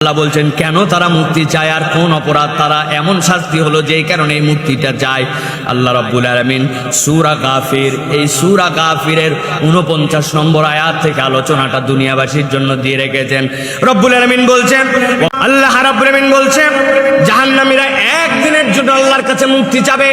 আল্লাহ বলছেন, কেন তারা মুক্তি চায় আর কোন অপরাধ? তারা এমন শাস্তি হলো যে কারণে মুক্তিটা চায় আল্লাহ রাব্বুল আলামিন সূরা গাফির, এই সূরা গাফিরের 49 নম্বর আয়াত থেকে আলোচনাটা দুনিয়াবাসীর জন্য দিয়ে রেখেছেন। রব্বুল আলামিন বলছেন, আল্লাহ রাব্বুল আলামিন বলছেন, জাহান্নামীরা একদিনের জন্য আল্লাহর কাছে মুক্তি চাবে।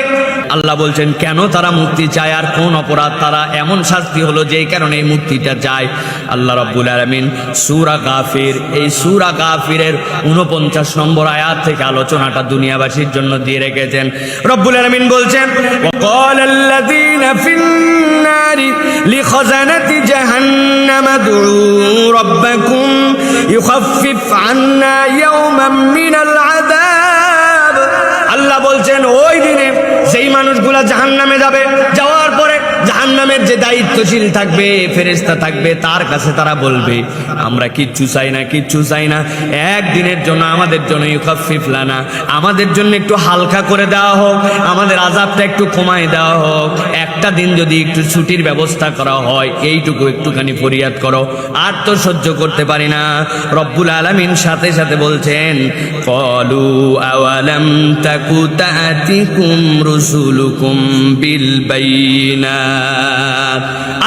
আল্লাহ বলছেন, কেন তারা মুক্তি চায় আর কোন অপরাধ? তারা এমন শাস্তি হলো যেই কারণে এই মুক্তিটা চায় আল্লাহ রাব্বুল আলামিন সূরা গাফির, এই সূরা গাফিরের 49 নম্বর আয়াত থেকে আলোচনাটা দুনিয়াবাসীর জন্য দিয়ে রেখেছেন। রব্বুল আলামিন বলছেন وقال الذين في النار لخزنة جهنم ادعوا ربكم يخفف عنا يوما من العذاب আল্লাহ বলছেন ওই দিনে সেই মানুষগুলা জাহান্নামে যাবে যাওয়ার পরে জাহান্নামের যে দায়িত্বশীল থাকবে, ফেরেশতা থাকবে, তার কাছে তারা বলবে, আমরা কিচ্ছু চাই না, কিচ্ছু চাই না। একদিনের জন্য আমাদের জন্য ইউকাফিফ লানা। আমাদের জন্য একটু হালকা করে দেওয়া হোক, আমাদের আজাবটা একটু কমায় দেওয়া হোক। একটা দিন যদি একটু ছুটির ব্যবস্থা করা হয়, এইটুকু একটুখানি ফরিয়াদ করো। আর তো সহ্য করতে পারি না। রব্বুল আলামিন সাথে সাথে বলছেন, কলু আওয়ালাম তাকু তাতিকুম রুসুলুকুম বিল বাইনাত।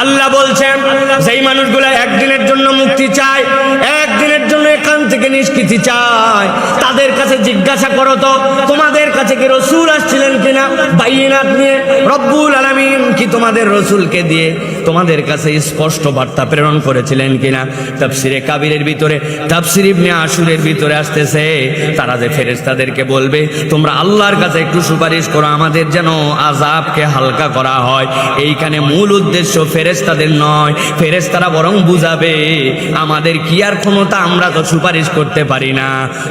আল্লাহ বলছেন যেই মানুষগুলো একদিনের জন্য মুক্তি চায় থেকে নিষ্কৃতি চায় তাদের কাছে জিজ্ঞাসা করো তো, তোমাদের কাছে কি রসুল আসছিলেন কিনা? বাইনাত নিয়ে, রব্বুল আলামিন কি তোমাদের রসুলকে দিয়ে তোমাদের কাছে স্পষ্ট বার্তা প্রেরণ করেছিলেন কিনা? তাফসিরে কাবিরের ভিতরে, তাফসির ইবনে আশুরের ভিতরে আসতেছে। তারা যে ফেরেশতাদেরকে বলবে, তোমরা আল্লাহর কাছে একটু সুপারিশ করো, আমাদের যেন আজাবকে হালকা করা হয়। এইখানে মূল উদ্দেশ্য ফেরেশতাদের নয়। ফেরেশতারা বরং বুঝাবে, আমাদের কি আর ক্ষমতা, আমরা তো সুপারিশ করতে পারি না।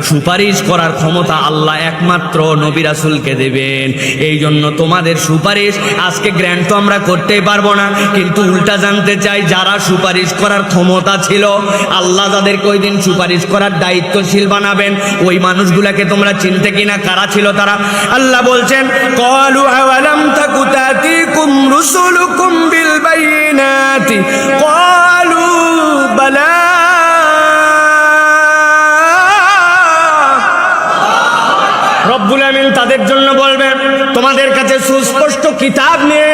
সুপারিশ করার ক্ষমতা আল্লাহ একমাত্র নবী রাসূলকে দেবেন। এই জন্য তোমাদের সুপারিশ, আজকে গ্র্যান্ড তো আমরা করতেই পারব না, কিন্তু উল্টা জানতে চাই, যারা সুপারিশ করার ক্ষমতা ছিল, আল্লাহ যাদেরকে ওই দিন সুপারিশ করার দায়িত্বশীল বানাবেন। ওই মানুষগুলাকে তোমরা চিনতে কিনা, কারা ছিল তারা? আল্লাহ বলছেন, কলু আওয়ালাম তাকু তাতিকুম রুসুলুকুম বিল বাইনাতি রব্বুল আমিন তাদের জন্য বলবেন, তোমাদের কাছে সুস্পষ্ট কিতাব নিয়ে,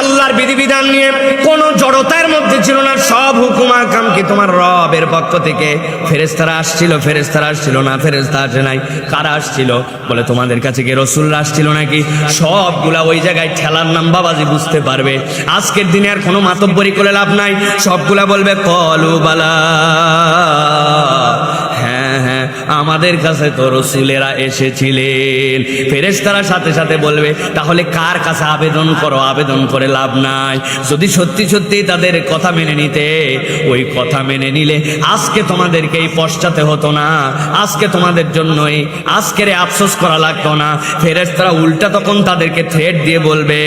আল্লাহর বিধিবিধান নিয়ে কোন জড়তার মধ্যে ছিল না, সব হুকুম আকাম কি তোমার রবের পক্ষ থেকে? ফেরেস্তারা আসছিল ফেরেস্তারা আসছিল না ফেরেস্তা আসে নাই, কারা আসছিল? বলে, তোমাদের কাছে কি রসুল্লা আসছিল নাকি? সবগুলা ওই জায়গায় ঠেলার নাম বাবাজি বুঝতে পারবে। আজকের দিনে আর কোনো মাতব্বরি করে লাভ নাই, সবগুলা বলবে, কলু বালা। আমাদের কাছে তো রসুলেরা এসেছিলেন। ফেরেশতারা সাথে সাথে বলবে, তাহলে কার কাছে আবেদন করো? আবেদন করে লাভ নাই। যদি সত্যি সত্যি তাদের কথা মেনে নিতে, ওই কথা মেনে নিলে আজকে তোমাদেরকে এই পশ্চাতে হতো না। আজকে তোমাদের জন্যই, আজকের আফসোস করা লাগতো না। ফেরেশতারা উল্টা তখন তাদেরকে থ্রেট দিয়ে বলবে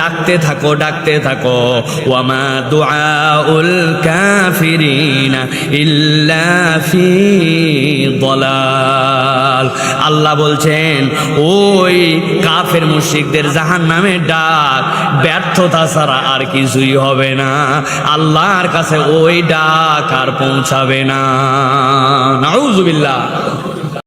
ডাকতে থাকো ডাকতে থাকো। ওয়ামা দুআউল কাফিরিনা ইল্লা ফি দলাল। আল্লাহ বলছেন, ওই কাফের মুশরিকদের নামে ডাক ব্যর্থতা ছাড়া আর কিছুই হবে না। আল্লাহর কাছে ওই ডাক আর পৌঁছাবে না। নাউজুবিল্লাহ।